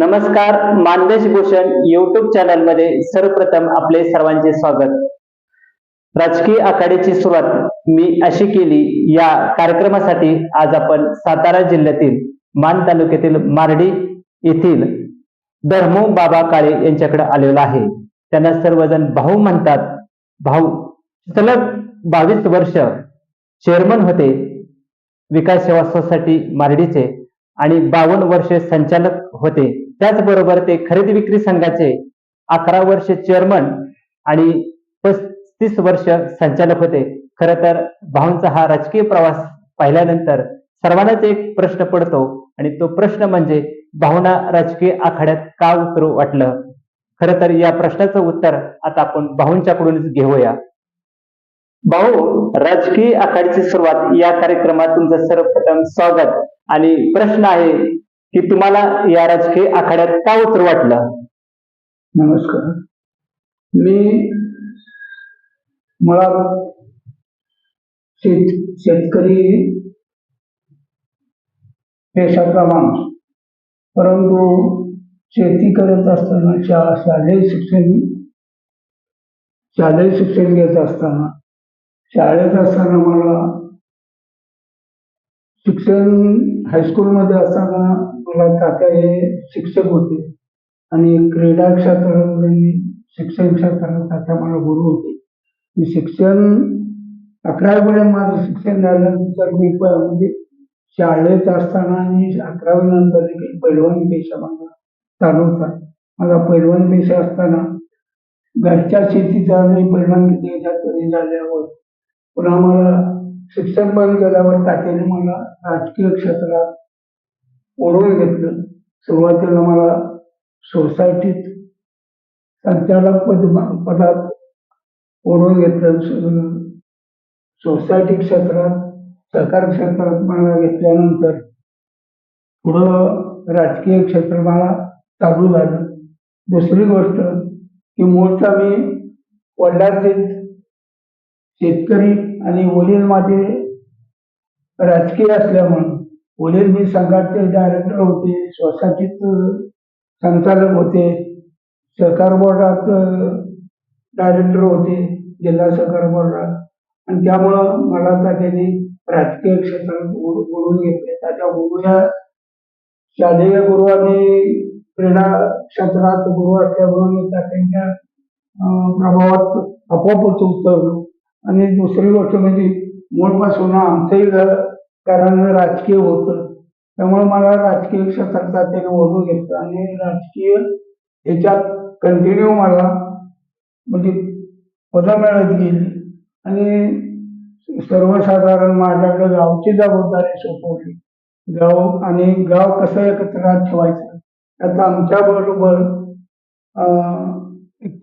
नमस्कार मानदेश भूषण युट्यूब चॅनलमध्ये सर्वप्रथम आपले सर्वांचे स्वागत. राजकीय आखाड्याची सुरुवात मी अशी केली या कार्यक्रमासाठी आज आपण सातारा जिल्ह्यातील मान तालुक्यातील मारडी येथील धर्मो बाबा काळे यांच्याकडे आलेलो आहे. त्यांना सर्वजण भाऊ म्हणतात. भाऊ सलग बावीस वर्ष चेअरमन होते विकास सेवा सोसायटी मारडीचे आणि बावन्न वर्षे संचालक होते. त्याचबरोबर ते खरेदी विक्री संघाचे अकरा वर्ष चेअरमन आणि पस्तीस वर्ष संचालक होते. खर तर भाऊंचा हा राजकीय प्रवास पाहिल्यानंतर सर्वांनाच एक प्रश्न पडतो आणि तो प्रश्न म्हणजे भावना राजकीय आखाड्यात का उतरू वाटलं? खर तर या प्रश्नाचं उत्तर आता आपण भाऊंच्याकडूनच घेऊया. भाऊ राजकीय आखाडीची सुरुवात या कार्यक्रमात तुमचं सर्वप्रथम स्वागत आणि प्रश्न आहे की तुम्हाला या राजकीय आखाड्यात का उतर वाटलं? नमस्कार. मी मुळात शेत शेतकरी पेशाचा माणूस परंतु शेती करत असताना शा शालेय शिक्षण शालेय शिक्षण घेत असताना शाळेत असताना मला शिक्षण हायस्कूलमध्ये असताना मला तात्या हे शिक्षक होते. आणि क्रीडा क्षेत्रामध्ये शिक्षण क्षेत्रात तात्या मला गुरु होते. मी शिक्षण अकरावीपर्यंत माझं शिक्षण झाल्यानंतर मी म्हणजे शाळेत असताना आणि अकरावी नंतर देखील पैलवान पेशा माझा चालू होता. माझा पैलवान पेशा असताना घरच्या शेतीचा नाही परिणाम किती झाल्यावर पुन्हा मला शिक्षण बंद केल्यावर तात्याने मला राजकीय क्षेत्रात ओढून घेतलं. सुरुवातीला मला सोसायटीत संचालक पद पदात ओढून घेतलं. सोसायटी क्षेत्रात सहकार क्षेत्रात मला घेतल्यानंतर पुढं राजकीय क्षेत्र मला चालू झालं. दुसरी गोष्ट की मूळचा मी वडिलांचे शेतकरी आणि वडील माझे राजकीय असल्यामुळे पुढे मी संघाचे डायरेक्टर होते सोसायटीत संचालक होते सहकार बोर्डात डायरेक्टर होते जिल्हा सहकार बोर्डात आणि त्यामुळं मला त्याने राजकीय क्षेत्रात बोलून घेतले. त्याच्या गुरु या शालेय गुरु आणि क्रीडा क्षेत्रात गुरु असल्यामुळे मी त्यांच्या प्रभावात आपोआपच उतरलो. आणि दुसरी गोष्ट म्हणजे मूळपासून आमचंही घर कारण राजकीय होतं. त्यामुळे मला राजकीय क्षेत्राचा त्याने ओढून घेतलं. आणि राजकीय ह्याच्यात कंटिन्यू मला म्हणजे पदं मिळत गेली. आणि सर्वसाधारण माझ्याकडे गावची जबाबदारी सोपवली. गाव आणि गाव कसं एकत्र ठेवायचं त्याचा आमच्या बरोबर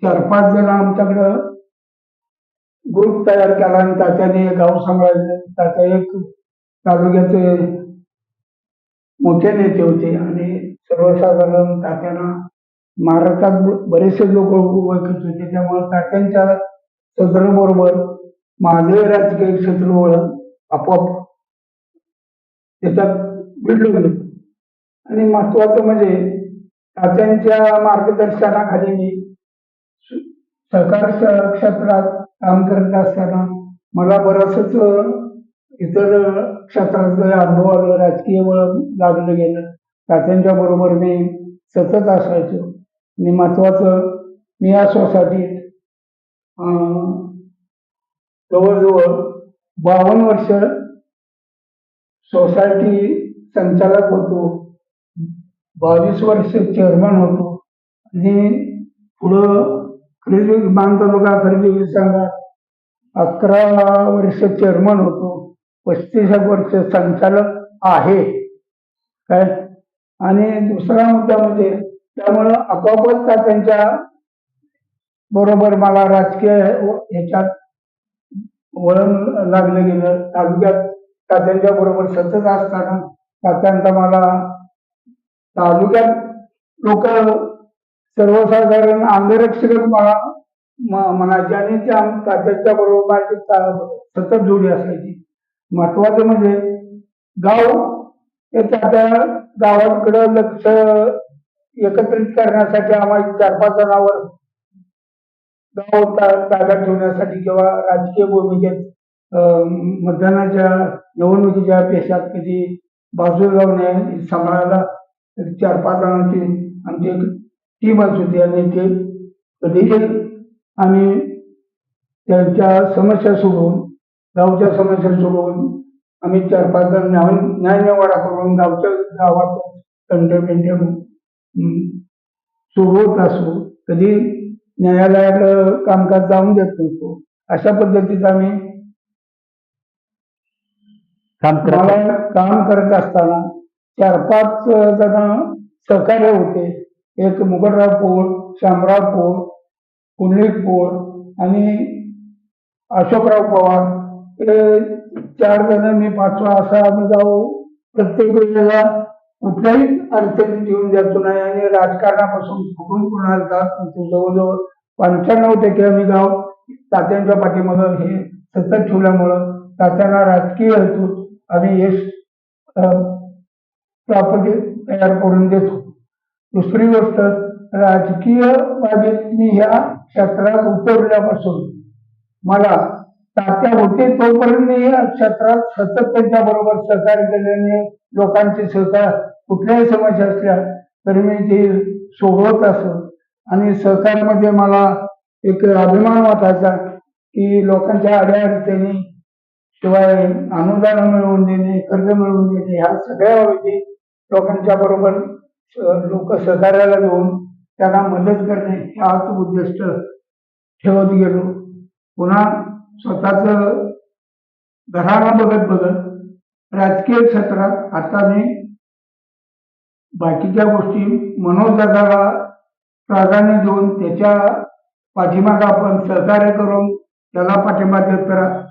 चार पाच जण आमच्याकडं ग्रुप तयार केला आणि त्याच्याने गाव सांभाळलं. त्याचा एक तालुक्याचे मोठे नेते होते आणि सर्वसाधारण तात्यांना महाराष्ट्रात बरेचसे लोक ओळखत होते. त्यामुळे तात्यांच्या सदराबरोबर माझे राजकीय क्षेत्र ओळख आपोआप त्याच्यात भिडलं गेलं. आणि महत्वाचं म्हणजे तात्यांच्या मार्गदर्शनाखाली मी सहकार क्षेत्रात काम करत असताना मला बरंच इतर क्षेत्रात अनुभव आलं राजकीय वळण लागलं गेलं. तात्यांच्या बरोबर मी सतत असायचो. आणि महत्वाचं मी या सोसायटीत अं, जवळजवळ बावन्न वर्ष सोसायटी संचालक होतो. बावीस वर्ष चेअरमन होतो. आणि पुढं खरेदी मान तालुका खरेदी संघात अकरा वर्ष चेअरमन होतो. पस्तीस वर्ष संचालक आहे. काय? आणि दुसरा मुद्दा म्हणजे त्यामुळं आपोआपच त्यांच्या बरोबर मला राजकीय ह्याच्यात वळण लागलं गेलं. तालुक्यात तात्यांच्या बरोबर सतत असताना तात्यांचा मला तालुक्यात लोक सर्वसाधारण अंगरक्षकच मला म्हणायचे आणि त्या तात्यांच्या बरोबर माझी सतत जोडी असायची. महत्वाचं म्हणजे गाव त्या तात्या गावाकडं लक्ष एकत्रित करण्यासाठी आम्हाला चार पाच जणांवर गाव ताब्यात ठेवण्यासाठी किंवा राजकीय भूमिकेत अं, मतदानाच्या निवडणुकीच्या पेशात कधी बाजूला लावणे सांभाळायला चार पाच जणांची आमची एक टीम होती आणि ते देखील आम्ही त्यांच्या समस्या सोडवून गावच्या समस्या सोडवून आम्ही चार पाच जण न्याय न्याय निवाडा करून गावच्या गावात तंटे सोडवत असो कधी न्यायालयात कामकाज जाऊन देत नव्हतो अशा पद्धतीत आम्ही काम करत काम करत असताना चार पाच जण सहकार्य होते. एक मुकुटराव पोळ शामराव पोळ पुंडलिक पोळ आणि अशोकराव पवार चार जण मी पाचवा असा आम्ही जाऊ. प्रत्येक वेळेला कुठल्याही अडचणीत येऊन जातो नाही आणि राजकारणापासून कुठून कुणाला जात नव्हतो जवळजवळ पंच्याण्णव टक्के आम्ही गाव तात्यांच्या पाठीमागं हे सतत ठेवल्यामुळं तात्यांना राजकीय हेतू आम्ही यश प्रॉपर्टी तयार करून देतो. दुसरी गोष्ट राजकीय बाबीत मी ह्या क्षेत्रात उतरल्यापासून मला तात्या होते तोपर्यंत मी या क्षेत्रात सतत त्यांच्या बरोबर सहकार्य केल्याने लोकांचे सहकार कुठल्याही समस्या असल्या तरी मी ते सोडवत असत. आणि सहकारमध्ये मला एक अभिमान वाटायचा की लोकांच्या अडीअडचणी शिवाय अनुदान मिळवून देणे कर्ज मिळवून देणे ह्या सगळ्या बाबी लोकांच्या बरोबर लोक सहकार्याला घेऊन त्यांना मदत करणे हाच उद्दिष्ट ठेवत गेलो. पुन्हा स्वतःच घराला बघत बघत राजकीय क्षेत्रात आता मी बाकीच्या गोष्टी मनोजगाला प्राधान्य देऊन त्याच्या पाठीमागे आपण सहकार्य करून त्याला पाठिंबा देत राहा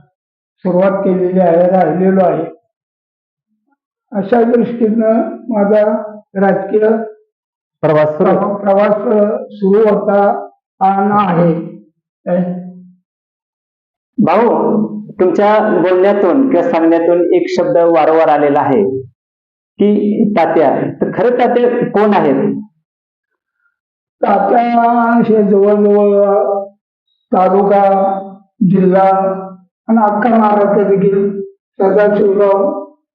सुरुवात केलेली आहे राहिलेलो आहे. अशा दृष्टीनं माझा राजकीय प्रवास प्रवास सुरू होता आणि आहे? भाऊ तुमच्या बोलण्यातून किंवा सांगण्यातून एक शब्द वारंवार आलेला आहे की तात्या तर खरं तात्या कोण आहेत? तात्या जवळजवळ तालुका जिल्हा आणि अख्खा महाराष्ट्र देखील सदाशिवराव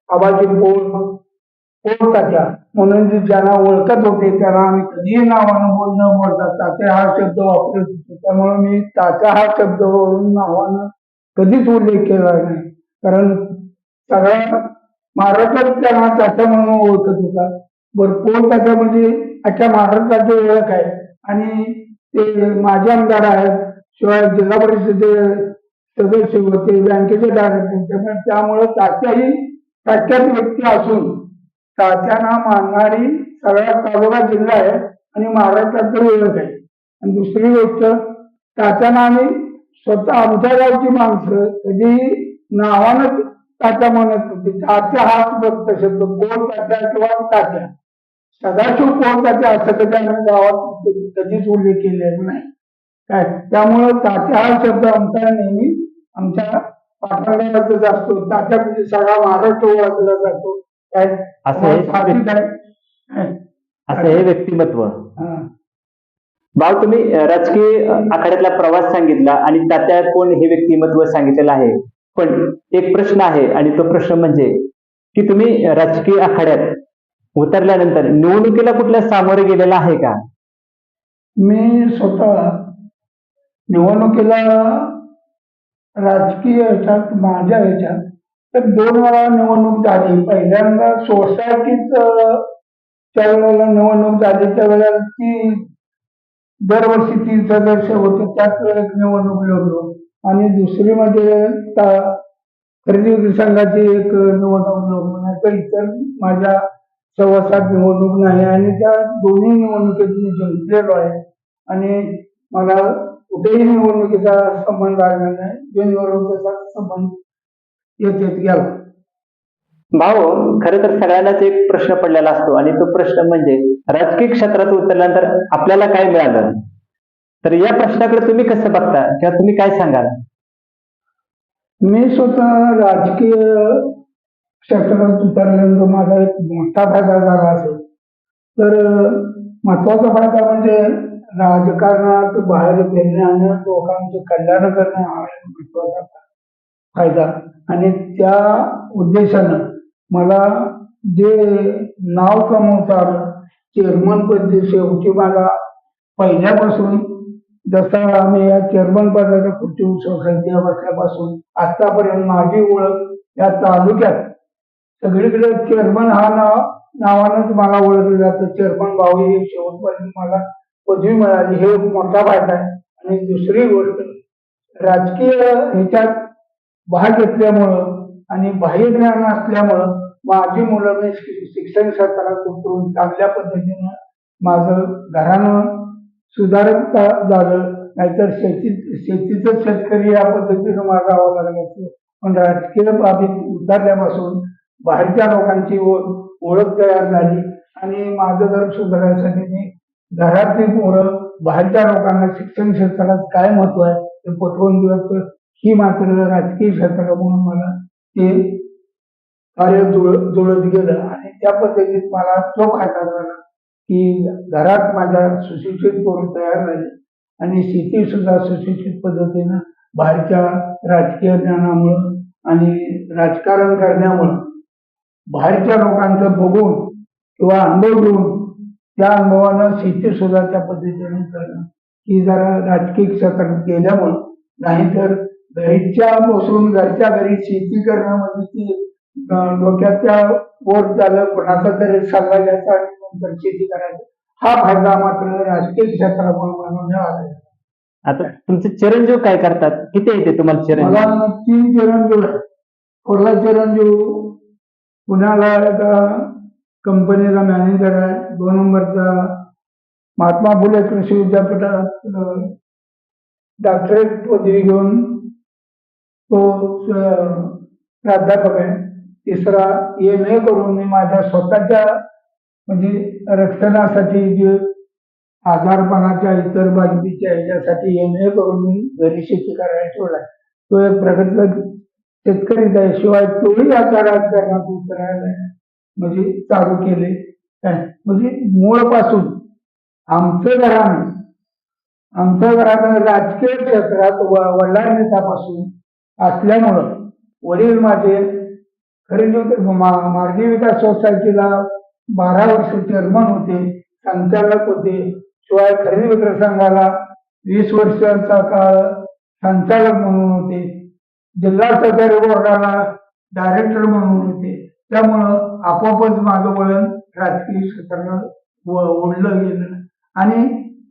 आबाजी पोळ पोळ तात्या. म्हणून जे ज्यांना ओळखत होते त्यांना आम्ही कधीही नावानं बोल न तात्या हा शब्द वापरत होतो. त्यामुळे मी तात्या हा शब्द वरून नावानं कधीच उल्लेख केला नाही. कारण सगळ्या महाराष्ट्रात त्यांना चाचा म्हणून ओळखत होता भरपूर त्याच्या म्हणजे अख्ख्या महाराष्ट्राची ओळख आहे. आणि ते माझे आमदार आहेत शिवाय जिल्हा परिषदेचे सदस्य होते बँकेचे डायरेक्टर त्यामुळे त्यामुळे तात्याही प्रख्यात व्यक्ती असून तात्यांना मानणारी सगळा तालुका जिल्हा आहे आणि महाराष्ट्रात तर ओळख आहे. आणि दुसरी गोष्ट तात्यांना आम्ही स्वतः आमच्या गावची माणसं कधी नावानं तात्या म्हणत होती तात्या हाच फक्त शब्द कोण तात्या किंवा तात्या सदाशिव कोण तात्या असं कधी आम्ही गावात कधीच उल्लेख केलेला नाही. काय? त्यामुळं तात्या हा शब्द आमचा नेहमी आमच्या पाठवण्यातच असतो. तात्या म्हणजे सगळा महाराष्ट्र ओळखला जातो. काय? असं हे हे व्यक्तिमत्व. हा. भाऊ तुम्ही राजकीय आखाड्यातला प्रवास सांगितला आणि तात्या कोण हे व्यक्तिमत्व सांगितलेलं आहे? पण एक प्रश्न आहे आणि तो प्रश्न म्हणजे की तुम्ही राजकीय आखाड्यात उतरल्यानंतर निवडणुकीला कुठल्या सामोरे गेलेला आहे का? मी स्वतः निवडणुकीला राजकीय ह्याच्यात माझ्या ह्याच्यात तर दोन वेळा निवडणूक झाली. पहिल्यांदा सोसायटीत अं, त्या वेळेला निवडणूक झाली. त्यावेळेला ती दरवर्षी तीन सदस्य होते त्याच वेळेस निवडणूक लढलो. आणि दुसरी म्हणजे खरेदी विक्री संघाची एक निवडणूक लढलो. नाही तर इतर माझ्या सव्वा सात निवडणूक नाही आणि त्या दोन्ही निवडणुकीत मी जिंकलेलो आहे. आणि मला कुठेही निवडणुकीचा संबंध आला नाही. बिनविरोधाचा संबंध येत येत गेला. भाऊ खर तर सगळ्यांनाच एक प्रश्न पडलेला असतो आणि तो प्रश्न म्हणजे राजकीय क्षेत्रात उतरल्यानंतर आपल्याला काय मिळालं? तर या प्रश्नाकडे तुम्ही कसं बघता किंवा तुम्ही काय सांगाल? मी स्वतः राजकीय क्षेत्रात उतरल्यानंतर माझा एक मोठा फायदा झाला असेल. तर महत्त्वाचा फायदा म्हणजे राजकारणात बाहेर फिरण्यानं लोकांचे कल्याण करणं हा महत्त्वाचा फायदा. आणि त्या उद्देशानं मला जे नाव कमवता आलं चेअरमनपद शेवटी मला पहिल्यापासून जसा आम्ही या चेअरमन पदाच्या खुर्ची सोसायटी बसल्यापासून आतापर्यंत माझी ओळख या तालुक्यात. सगळीकडे चेअरमन हा नाव नावानंच मला ओळखलं जातं. चेअरमन भाऊ हे शेवटपर्यंत मला पदवी मिळाली. हे मोठा फायदा आहे. आणि दुसरी गोष्ट राजकीय ह्याच्यात भाग घेतल्यामुळं आणि बाह्य ज्ञान असल्यामुळं माझी मुलं मी शि- शिक्षण क्षेत्रात उतरून चांगल्या पद्धतीनं माझं घरानं सुधारत झालं. नाहीतर शेती शेतीचं शेतकरी या पद्धतीनं माझा आवाज लागला पण राजकीय बाबीत उतरल्यापासून बाहेरच्या लोकांची ओळख तयार झाली. आणि माझं घर सुधारण्यासाठी मी घरातली मुलं बाहेरच्या लोकांना शिक्षण क्षेत्रात काय महत्त्व आहे ते पटवून दिलं ही मात्र राजकीय क्षेत्र म्हणून मला ते कार्य जुळ जुळत गेलं. आणि त्या पद्धतीत मला तो फायदा झाला की घरात माझ्या सुशिक्षित पोरं तयार झाली. आणि शेती सुद्धा सुशिक्षित पद्धतीनं बाहेरच्या राजकीय ज्ञानामुळं आणि राजकारण करण्यामुळं बाहेरच्या लोकांचं बघून किंवा अनुभव घेऊन त्या अनुभवानं शेती सुद्धा त्या पद्धतीने करणं ही जरा राजकीय क्षेत्रात गेल्यामुळं नाहीतर घरीच्या बसून घरच्या घरी शेती करणं म्हणजे ती डोक्याच्या वर झालं. कोणाचा तरी सल्ला घ्यायचा आणि नंतर शेती करायची. हा फायदा मात्र राजकीय क्षेत्रामुळे मला मिळाला आता तुमचे चिरंजीव काय करतात? किती येते तुम्हाला चिरंजीव? मला तीन चिरंजीव आहे पहिला चिरंजीव पुण्याला एका कंपनीचा मॅनेजर आहे. दोन नंबरचा महात्मा फुले कृषी विद्यापीठात डॉक्टरेट पदवी घेऊन तो प्राध्यापक आहे. तिसरा एम ए करून मी माझ्या स्वतःच्या म्हणजे रक्षणासाठी जे आजारपणाच्या इतर बाजूच्या ह्याच्यासाठी एम ए करून मी घरी शेती करायला ठेवलाय तो एक प्रगत शेतकरीच आहे. शिवाय तोही आता राजकारणात उतरायला म्हणजे चालू केले. काय? म्हणजे मूळपासून आमचं घरानं आमच्या घरानं राजकीय क्षेत्रात वडिलांनी त्यापासून असल्यामुळं वडील माझे खरेदी मार्गी विकास सोसायटीला बारा वर्ष चेअरमन होते संचालक होते. शिवाय खरेदी विक्री संघाला वीस वर्षाचा काळ संचालक म्हणून होते. जिल्हा सहकारी बोर्डाला डायरेक्टर म्हणून होते. त्यामुळं आपोआपच माझं वळण राजकीय क्षेत्रानं व- ओढलं गेलं. आणि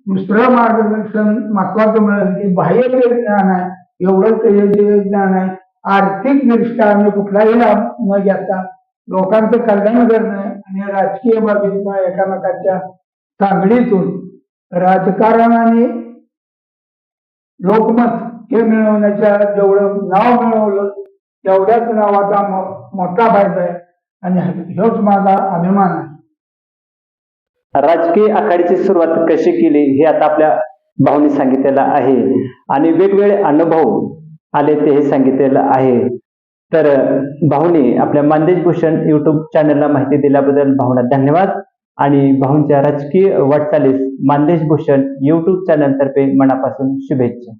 दुसरं मार्गदर्शन महत्वाचं मिळालं की बाह्य जे ज्ञान आहे एवढंच हे ज्ञान आहे. आर्थिक दृष्ट्या आम्ही कुठलाही लाभ न घेता लोकांचं कल्याण करणं आणि राजकीय बाबीतनं एकामेकाच्या सांगडीतून राजकारण आणि लोकमत हे मिळवण्याच्या जेवढं नाव मिळवलं तेवढ्याच नावाचा मोठा फायदा आहे. आणि हेच माझा अभिमान आहे. राजकीय आघाडीची सुरुवात कशी केली हे आता आपल्या भाऊनी सांगितलेला आहे. आणि वेगवेगळे अनुभव आले ते हे सांगितलेलं आहे. तर भाऊनी आपल्या मानदेश भूषण युट्यूब चॅनलला माहिती दिल्याबद्दल भाऊना धन्यवाद. आणि भाऊंच्या राजकीय वाटचालीस मानदेश भूषण युट्यूब चॅनलतर्फे मनापासून शुभेच्छा.